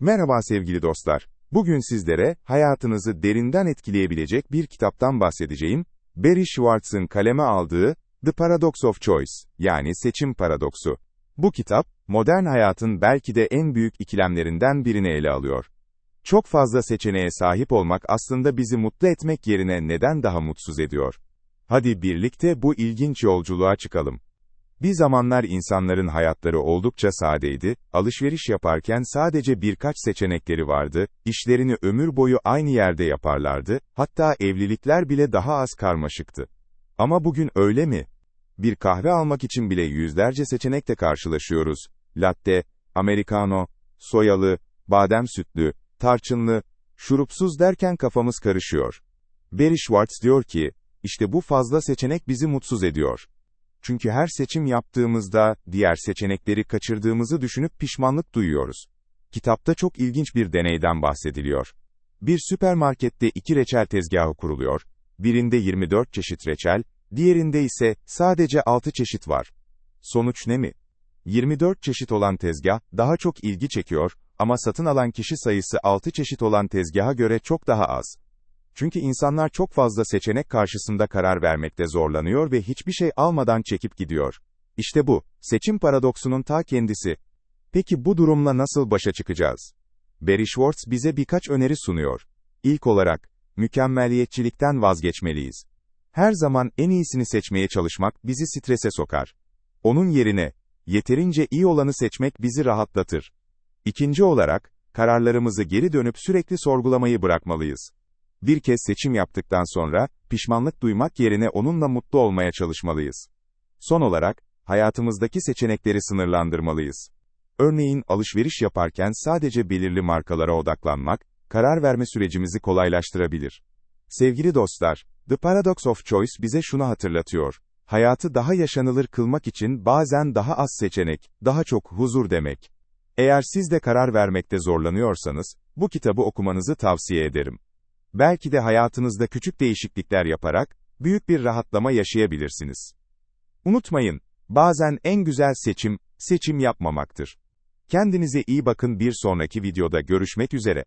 Merhaba sevgili dostlar. Bugün sizlere hayatınızı derinden etkileyebilecek bir kitaptan bahsedeceğim. Barry Schwartz'ın kaleme aldığı The Paradox of Choice, yani seçim paradoksu. Bu kitap, modern hayatın belki de en büyük ikilemlerinden birini ele alıyor. Çok fazla seçeneğe sahip olmak aslında bizi mutlu etmek yerine neden daha mutsuz ediyor? Hadi birlikte bu ilginç yolculuğa çıkalım. Bir zamanlar insanların hayatları oldukça sadeydi, alışveriş yaparken sadece birkaç seçenekleri vardı, işlerini ömür boyu aynı yerde yaparlardı, hatta evlilikler bile daha az karmaşıktı. Ama bugün öyle mi? Bir kahve almak için bile yüzlerce seçenekle karşılaşıyoruz. Latte, americano, soyalı, badem sütlü, tarçınlı, şurupsuz derken kafamız karışıyor. Barry Schwartz diyor ki, işte bu fazla seçenek bizi mutsuz ediyor. Çünkü her seçim yaptığımızda, diğer seçenekleri kaçırdığımızı düşünüp pişmanlık duyuyoruz. Kitapta çok ilginç bir deneyden bahsediliyor. Bir süpermarkette iki reçel tezgahı kuruluyor. Birinde 24 çeşit reçel, diğerinde ise sadece 6 çeşit var. Sonuç ne mi? 24 çeşit olan tezgah, daha çok ilgi çekiyor, ama satın alan kişi sayısı 6 çeşit olan tezgaha göre çok daha az. Çünkü insanlar çok fazla seçenek karşısında karar vermekte zorlanıyor ve hiçbir şey almadan çekip gidiyor. İşte bu, seçim paradoksunun ta kendisi. Peki bu durumla nasıl başa çıkacağız? Barry Schwartz bize birkaç öneri sunuyor. İlk olarak, mükemmeliyetçilikten vazgeçmeliyiz. Her zaman en iyisini seçmeye çalışmak bizi strese sokar. Onun yerine, yeterince iyi olanı seçmek bizi rahatlatır. İkinci olarak, kararlarımızı geri dönüp sürekli sorgulamayı bırakmalıyız. Bir kez seçim yaptıktan sonra, pişmanlık duymak yerine onunla mutlu olmaya çalışmalıyız. Son olarak, hayatımızdaki seçenekleri sınırlandırmalıyız. Örneğin, alışveriş yaparken sadece belirli markalara odaklanmak, karar verme sürecimizi kolaylaştırabilir. Sevgili dostlar, The Paradox of Choice bize şunu hatırlatıyor. Hayatı daha yaşanılır kılmak için bazen daha az seçenek, daha çok huzur demek. Eğer siz de karar vermekte zorlanıyorsanız, bu kitabı okumanızı tavsiye ederim. Belki de hayatınızda küçük değişiklikler yaparak, büyük bir rahatlama yaşayabilirsiniz. Unutmayın, bazen en güzel seçim, seçim yapmamaktır. Kendinize iyi bakın bir sonraki videoda görüşmek üzere.